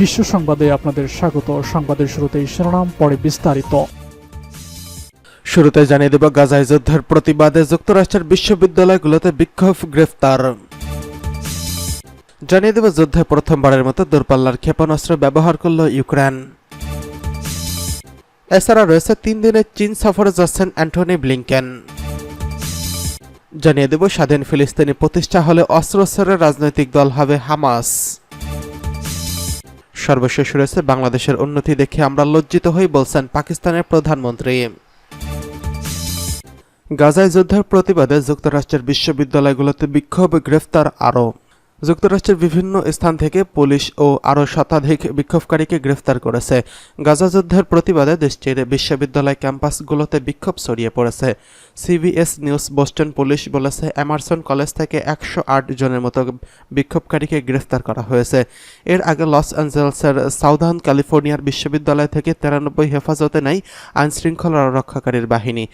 বিশ্ব সংবাদে আপনাদের স্বাগত। সংবাদের শুরুতেই শিরোনাম, পরে বিস্তারিত। শুরুতে জানিয়ে দেব, গাজায় যুদ্ধের প্রতিবাদে যুক্তরাষ্ট্রের বিশ্ববিদ্যালয়গুলোতে বিক্ষোভ, গ্রেফতার। জানিয়ে দেব, যুদ্ধে প্রথমবারের মতো দূরপাল্লার ক্ষেপণাস্ত্র ব্যবহার করল ইউক্রেন। এছাড়া রয়েছে তিন দিনের চীন সফরে যাচ্ছেন অ্যান্টনি ব্লিংকেন। জানিয়ে দেব, স্বাধীন ফিলিস্তিনি প্রতিষ্ঠা হলে অস্ত্রোত্তরের রাজনৈতিক দল হবে হামাস। সর্বশেষ রয়েছে বাংলাদেশের উন্নতি দেখে আমরা লজ্জিত হই, বলছেন পাকিস্তানের প্রধানমন্ত্রী। গাজায় যুদ্ধের প্রতিবাদে যুক্তরাষ্ট্রের বিশ্ববিদ্যালয়গুলোতে বিক্ষোভ, গ্রেফতার আরও যুক্তরাষ্ট্রের বিভিন্ন স্থান থেকে পুলিশ ও আরও শতাধিক বিক্ষোভকারীকে গ্রেফতার করেছে। গাজা যুদ্ধের প্রতিবাদে দেশটির বিশ্ববিদ্যালয় ক্যাম্পাসগুলোতে বিক্ষোভ ছড়িয়ে পড়েছে। সিবিএস নিউজ বোস্টন পুলিশ বলেছে, এমারসন কলেজ থেকে একশো আট জনের মতো বিক্ষোভকারীকে গ্রেফতার করা হয়েছে। এর আগে লস অ্যাঞ্জেলসের সাউদার্ন ক্যালিফোর্নিয়ার বিশ্ববিদ্যালয় থেকে তিরানব্বই হেফাজতে নেয় আইনশৃঙ্খলা রক্ষাকারীর বাহিনী।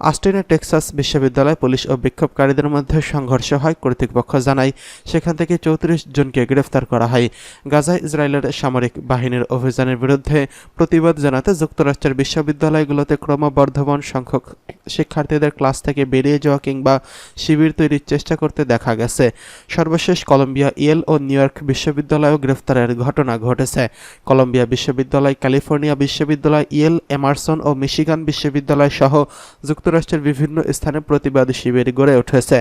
অস্টিনের টেক্সাস বিশ্ববিদ্যালয় পুলিশ ও বিক্ষোভকারীদের মধ্যে সংঘর্ষ হয়, কর্তৃপক্ষ জানায়। সেখান থেকে চৌত্রিশ জনকে গ্রেফতার করা হয়। গাজায় ইসরায়েলের সামরিক বাহিনীর অভিযানের বিরুদ্ধে প্রতিবাদ জানাতে যুক্তরাষ্ট্রের বিশ্ববিদ্যালয়গুলোতে ক্রমবর্ধমান সংখ্যক শিক্ষার্থীদের ক্লাস থেকে বেরিয়ে যাওয়া কিংবা শিবির তৈরির চেষ্টা করতে দেখা গেছে। সর্বশেষ কলম্বিয়া, ইয়েল ও নিউ ইয়র্ক বিশ্ববিদ্যালয়েও গ্রেফতারের ঘটনা ঘটেছে। কলম্বিয়া বিশ্ববিদ্যালয়, ক্যালিফোর্নিয়া বিশ্ববিদ্যালয়, ইয়েল, এমারসন ও মিশিগান বিশ্ববিদ্যালয় সহ যুক্তরাষ্ট্রের বিভিন্ন স্থানে প্রতিবাদী শিবির গড়ে উঠেছে।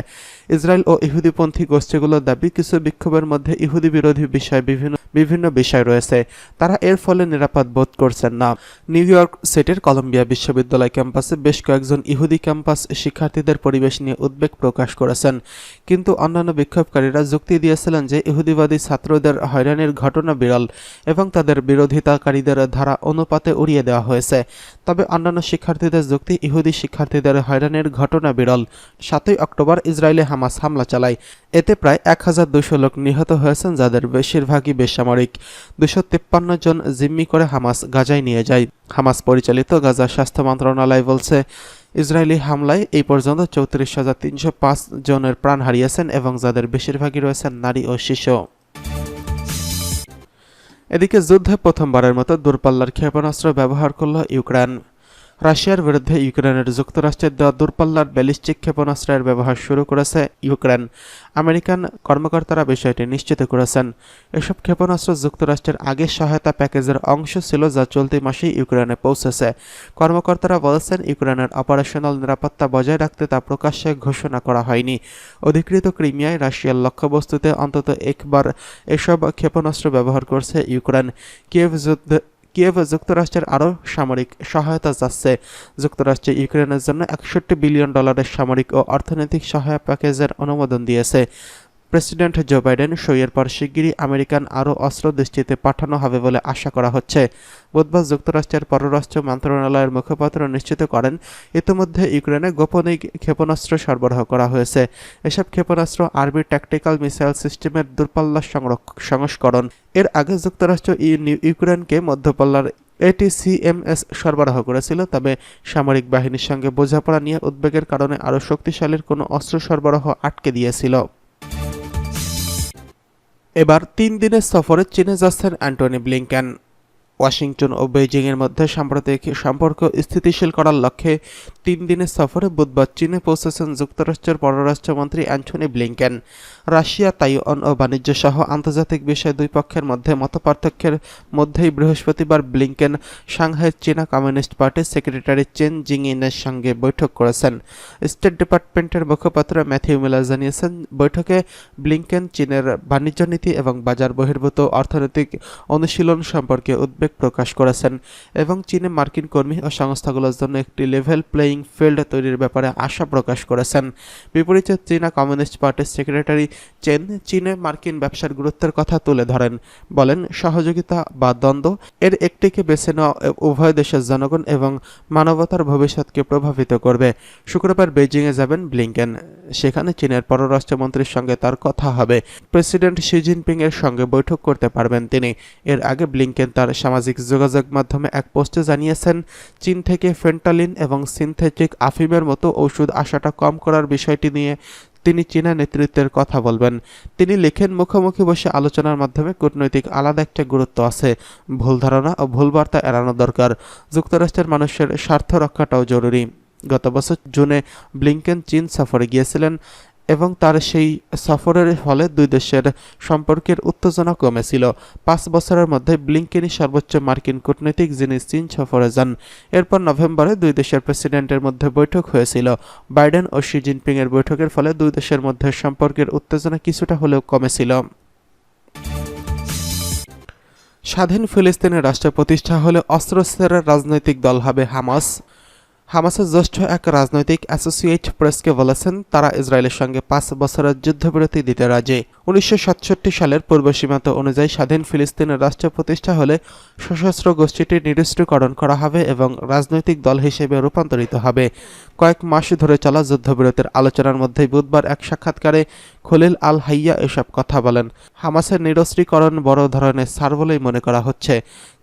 ইসরায়েল ও ইহুদিপন্থী গোষ্ঠীগুলোর দাবি, কিছু বিক্ষোভের মধ্যে ইহুদি বিরোধী বিষয় বিভিন্ন বিভিন্ন বিষয় রয়েছে। তারা এর ফলে নিরাপদ বোধ করছেন না। নিউ ইয়র্ক সিটির কলম্বিয়া বিশ্ববিদ্যালয় ক্যাম্পাসে বেশ কয়েকজন ইহুদি ক্যাম্পাস শিক্ষার্থীদের পরিবেশ নিয়ে উদ্বেগ প্রকাশ করেছেন। কিন্তু অন্যান্য বিক্ষোভকারীরা যুক্তি দিয়েছিলেন যে, ইহুদিবাদী ছাত্রদের হয়রানির ঘটনা বিরল এবং তাদের বিরোধিতাকারীদের ধারা অনুপাতে উড়িয়ে দেওয়া হয়েছে। তবে অন্যান্য শিক্ষার্থীদের যুক্তি, ইহুদি শিক্ষার্থীদের হয়রানির ঘটনা বিরল। সাতই অক্টোবর ইসরায়েলে হামাস হামলা চালায়। এতে প্রায় এক হাজার লোক নিহত হয়েছেন, যাদের বেশিরভাগই বেসামরিক। দুশো তিপ্পান্ন জন জিম্মি করে হামাস গাজায় নিয়ে যায়। হামাস পরিচালিত গাজা স্বাস্থ্য মন্ত্রণালয় বলছে, ইসরায়েলি হামলায় এই পর্যন্ত চৌত্রিশ হাজার তিনশো পাঁচ জনের প্রাণ হারিয়েছেন এবং যাদের বেশিরভাগই রয়েছেন নারী ও শিশু। এদিকে যুদ্ধে প্রথমবারের মতো দূরপাল্লার ক্ষেপণাস্ত্র ব্যবহার করল ইউক্রেন। রাশিয়ার বিরুদ্ধে ইউক্রেনের যুক্তরাষ্ট্রের দেওয়া দূরপাল্লার ব্যালিস্টিক ক্ষেপণাস্ত্রের ব্যবহার শুরু করেছে ইউক্রেন। আমেরিকান কর্মকর্তারা বিষয়টি নিশ্চিত করেছেন। এসব ক্ষেপণাস্ত্র যুক্তরাষ্ট্রের আগের সহায়তা প্যাকেজের অংশ ছিল যা চলতি মাসেই ইউক্রেনে পৌঁছেছে। কর্মকর্তারা বলেছেন, ইউক্রেনের অপারেশনাল নিরাপত্তা বজায় রাখতে তা প্রকাশ্যে ঘোষণা করা হয়নি। অধিকৃত ক্রিমিয়ায় রাশিয়ার লক্ষ্যবস্তুতে অন্তত একবার এসব ক্ষেপণাস্ত্র ব্যবহার করছে ইউক্রেন। কিয়েভ যুদ্ধ কিয়েভ যুক্তরাষ্ট্রের আরও সামরিক সহায়তা যাচ্ছে যুক্তরাষ্ট্র ইউক্রেনের জন্য একষট্টি বিলিয়ন ডলারের সামরিক ও অর্থনৈতিক সহায়তা প্যাকেজের অনুমোদন দিয়েছে। প্রেসিডেন্ট জো বাইডেন সইয়ের পর শিগগিরই আমেরিকান আরও অস্ত্র দেশটিতে পাঠানো হবে বলে আশা করা হচ্ছে। বুধবার যুক্তরাষ্ট্রের পররাষ্ট্র মন্ত্রণালয়ের মুখপাত্র নিশ্চিত করেন, ইতিমধ্যে ইউক্রেনে গোপনে ক্ষেপণাস্ত্র সরবরাহ করা হয়েছে। এসব ক্ষেপণাস্ত্র আর্মি ট্যাকটিক্যাল মিসাইল সিস্টেমের দূরপাল্লার সংস্করণ। এর আগে যুক্তরাষ্ট্র ইউ- ইউক্রেনকে মধ্যপাল্লার এটিসিএমএস সরবরাহ করেছিল, তবে সামরিক বাহিনীর সঙ্গে বোঝাপড়া নিয়ে উদ্বেগের কারণে আরও শক্তিশালীর কোনো অস্ত্র সরবরাহ আটকে দিয়েছিল। এবার তিন দিনের সফরে চীনে যাচ্ছেন অ্যান্টনি ব্লিংকেন। ওয়াশিংটন ও বেইজিংয়ের মধ্যে সাম্প্রতিক সম্পর্ক স্থিতিশীল করার লক্ষ্যে তিন দিনের সফরে বুধবার চীনে পৌঁছেছেন যুক্তরাষ্ট্রের পররাষ্ট্রমন্ত্রী অ্যান্টনি ব্লিংকেন। রাশিয়া, তাইওয়ান ও বাণিজ্য সহ আন্তর্জাতিক বিষয়ে দুই পক্ষের মধ্যে মতপার্থক্যের মধ্যেই বৃহস্পতিবার ব্লিংকেন সাংহাই চীনা কমিউনিস্ট পার্টির সেক্রেটারি চেন জিংইনের সঙ্গে বৈঠক করেছেন। স্টেট ডিপার্টমেন্টের মুখপাত্র ম্যাথিউ মিলার জানিয়েছেন, বৈঠকে ব্লিংকেন চীনের বাণিজ্য নীতি এবং বাজার বহির্ভূত অর্থনৈতিক অনুশীলন সম্পর্কে উদ্বেগ প্রকাশ করেছেন এবং চীনে মার্কিন কর্মী ও সংস্থাগুলোর জন্য একটি লেভেল প্লেয়িং ফিল্ড তৈরির ব্যাপারে আশা প্রকাশ করেছেন। বিপরীতে চীনা কমিউনিস্ট পার্টির সেক্রেটারি চেন চীনে মার্কিন ব্যবসার গুরুত্বের কথা তুলে ধরেন। বলেন, সহযোগিতা বা দ্বন্দ্ব এর একটিকে বেছে নেওয়া উভয় দেশের জনগণ এবং মানবতার ভবিষ্যৎকে প্রভাবিত করবে। শুক্রবার বেইজিংয়ে যাবেন ব্লিংকেন। সেখানে চীনের পররাষ্ট্রমন্ত্রীর সঙ্গে তার কথা হবে। প্রেসিডেন্ট শি জিনপিং এর সঙ্গে বৈঠক করতে পারবেন তিনি। এর আগে ব্লিংকেন তার সামাজিক যোগাযোগ মাধ্যমে এক পোস্টে জানিয়েছেন, চীন থেকে ফেন্টালিন এবং সিনথেটিক আফিমের মতো ওষুধ আসাটা কম করার বিষয়টি নিয়ে তিনি চীনা নেতৃত্বের কথা বলবেন। তিনি লেখেন, মুখোমুখি বসে আলোচনার মাধ্যমে কূটনৈতিক আলাদা একটা গুরুত্ব আছে। ভুল ধারণা ও ভুল বার্তা এড়ানো দরকার। যুক্তরাষ্ট্রের মানুষের স্বার্থ রক্ষাটাও জরুরি। গত বছর জুনে ব্লিংকেন চীন সফরে গিয়েছিলেন। এবং তার সেই সফরের ফলে দুই দেশের সম্পর্কের উত্তেজনা কমেছিল। পাঁচ বছরের মধ্যে ব্লিংকেনই সর্বোচ্চ মার্কিন কূটনৈতিক যিনি চীন সফরে যান। এরপর নভেম্বরে দুই দেশের প্রেসিডেন্টের মধ্যে বৈঠক হয়েছিল। বাইডেন ও শি জিনপিং এর বৈঠকের ফলে দুই দেশের মধ্যে সম্পর্কের উত্তেজনা কিছুটা হলেও কমেছিল। স্বাধীন ফিলিস্তিনের রাষ্ট্র প্রতিষ্ঠা হলে অস্ত্রোত্তরের রাজনৈতিক দল হবে হামাস। হামাসের জ্যেষ্ঠ এক রাজনৈতিক অ্যাসোসিয়েট প্রেসকে বলেছেন, তারা ইসরায়েলের সঙ্গে পাঁচ বছরের যুদ্ধবিরতি দিতে রাজি। উনিশশো সাতষট্টি সালের পূর্ব সীমান্ত অনুযায়ী স্বাধীন ফিলিস্তিনের রাষ্ট্র প্রতিষ্ঠা হলে সশস্ত্র গোষ্ঠীটি নিরস্ত্রীকরণ করা হবে এবং রাজনৈতিক দল হিসেবে রূপান্তরিত হবে। কয়েক মাস ধরে চলা যুদ্ধবিরতির আলোচনার মধ্যে বুধবার এক সাক্ষাৎকারে খলিল আল হাইয়া এসব কথা বলেন। হামাসের নিরস্ত্রীকরণ বড় ধরনের সার বলেই মনে করা হচ্ছে।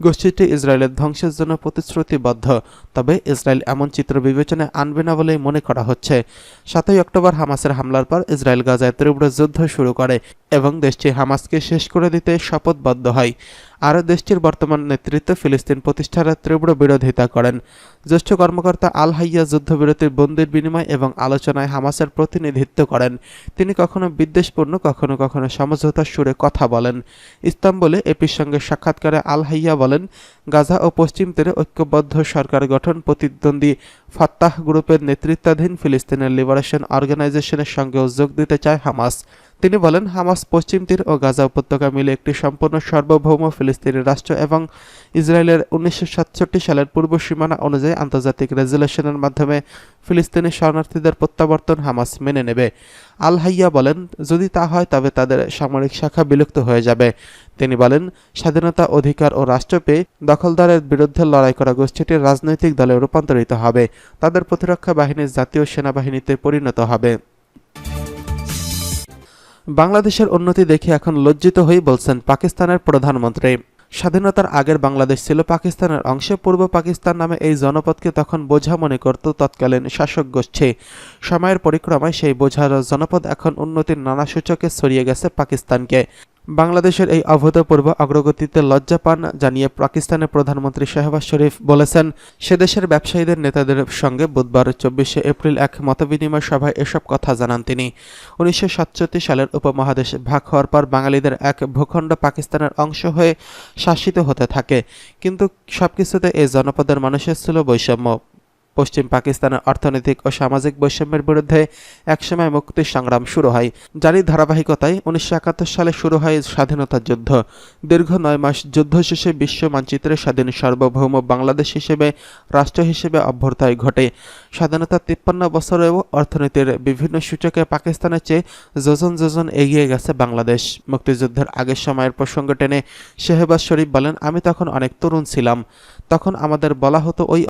গোষ্ঠীটি ইসরায়েলের ধ্বংসের জন্য প্রতিশ্রুতিবদ্ধ, তবে ইসরায়েল এমন চিত্র বিবেচনায় আনবে না বলেই মনে করা হচ্ছে। সাতই অক্টোবর হামাসের হামলার পর ইসরায়েল গাজায় তীব্র যুদ্ধ শুরু করে এবং দেশটি হামাসকে শেষ করে দিতে শপথবদ্ধ হয়। আর দেশটির বর্তমান নেতৃত্ব ফিলিস্তিন প্রতিষ্ঠার তীব্র বিরোধিতা করেন। জ্যেষ্ঠ কর্মকর্তা আল হাইয়া যুদ্ধবিরতির বন্দির বিনিময় এবং আলোচনায় হামাসের প্রতিনিধিত্ব করেন। তিনি কখনো বিদ্বেষপূর্ণ, কখনো কখনো সমঝোতার সুরে কথা বলেন। ইস্তাম্বুলে এপির সঙ্গে সাক্ষাৎকারে আল হাইয়া বলেন, গাজা ও পশ্চিম তীরে ঐক্যবদ্ধ সরকার গঠন প্রতিদ্বন্দ্বী ফাত্তাহ গ্রুপের নেতৃত্বাধীন ফিলিস্তিনের লিবারেশন অর্গানাইজেশনের সঙ্গেও যোগ দিতে চায় হামাস। তিনি বলেন, হামাস পশ্চিম তীর ও গাজা উপত্যকা মিলে একটি সম্পূর্ণ সার্বভৌম ফিলিস্তিনি রাষ্ট্র এবং ইসরায়েলের উনিশশো সাতষট্টি সালের পূর্ব সীমানা অনুযায়ী আন্তর্জাতিক রেজুলেশনের মাধ্যমে ফিলিস্তিনি শরণার্থীদের প্রত্যাবর্তন হামাস মেনে নেবে। আল হাইয়া বলেন, যদি তা হয়, তবে তাদের সামরিক শাখা বিলুপ্ত হয়ে যাবে। তিনি বলেন, স্বাধীনতা অধিকার ও রাষ্ট্র পেয়ে দখলদারের বিরুদ্ধে লড়াই করা গোষ্ঠীটি রাজনৈতিক দলে রূপান্তরিত হবে। তাদের প্রতিরক্ষা বাহিনীর জাতীয় সেনাবাহিনীতে পরিণত হবে। বাংলাদেশের উন্নতি দেখে এখন লজ্জিত হয়ে বলছেন পাকিস্তানের প্রধানমন্ত্রী। স্বাধীনতার আগের বাংলাদেশ ছিল পাকিস্তানের অংশে, পূর্ব পাকিস্তান নামে এই জনপদকে তখন বোঝা মনে করত তৎকালীন শাসক গোষ্ঠী। সময়ের পরিক্রমায় সেই বোঝার জনপদ এখন উন্নতির নানা সূচকে ছড়িয়ে গেছে পাকিস্তানকে। বাংলাদেশের এই অভূতপূর্ব অগ্রগতিতে লজ্জা পান জানিয়ে পাকিস্তানের প্রধানমন্ত্রী শাহবাজ শরীফ বলেছেন, সে দেশের ব্যবসায়ীদের নেতাদের সঙ্গে বুধবার চব্বিশে এপ্রিল এক মতবিনিময় সভায় এসব কথা জানান তিনি। উনিশশো সাতষট্টি সালের উপমহাদেশ ভাগ হওয়ার পর বাঙালিদের এক ভূখণ্ড পাকিস্তানের অংশ হয়ে শাসিত হতে থাকে। কিন্তু সবকিছুতে এই জনপদের মানুষের ছিল বৈষম্য পশ্চিম পাকিস্তানের অর্থনৈতিক ও সামাজিক বৈষম্যের বিরুদ্ধে একসময় মুক্তির সংগ্রাম শুরু হয় যারই ধারাবাহিকতায় উনিশশো একাত্তর সালে শুরু হয় স্বাধীনতা যুদ্ধ। দীর্ঘ নয় মাস যুদ্ধ শেষে বিশ্ব মানচিত্রে স্বাধীন সার্বভৌম বাংলাদেশ হিসেবে, রাষ্ট্র হিসেবে অভ্যর্থয় ঘটে। স্বাধীনতার তিপ্পান্ন বছরেও অর্থনীতির বিভিন্ন সূচকে পাকিস্তানের চেয়ে যোজন যোজন এগিয়ে গেছে বাংলাদেশ। মুক্তিযুদ্ধের আগের সময়ের প্রসঙ্গ টেনে শেহবাজ শরীফ বলেন, আমি তখন অনেক তরুণ ছিলাম। তখন আমাদের বলা হতো, ওই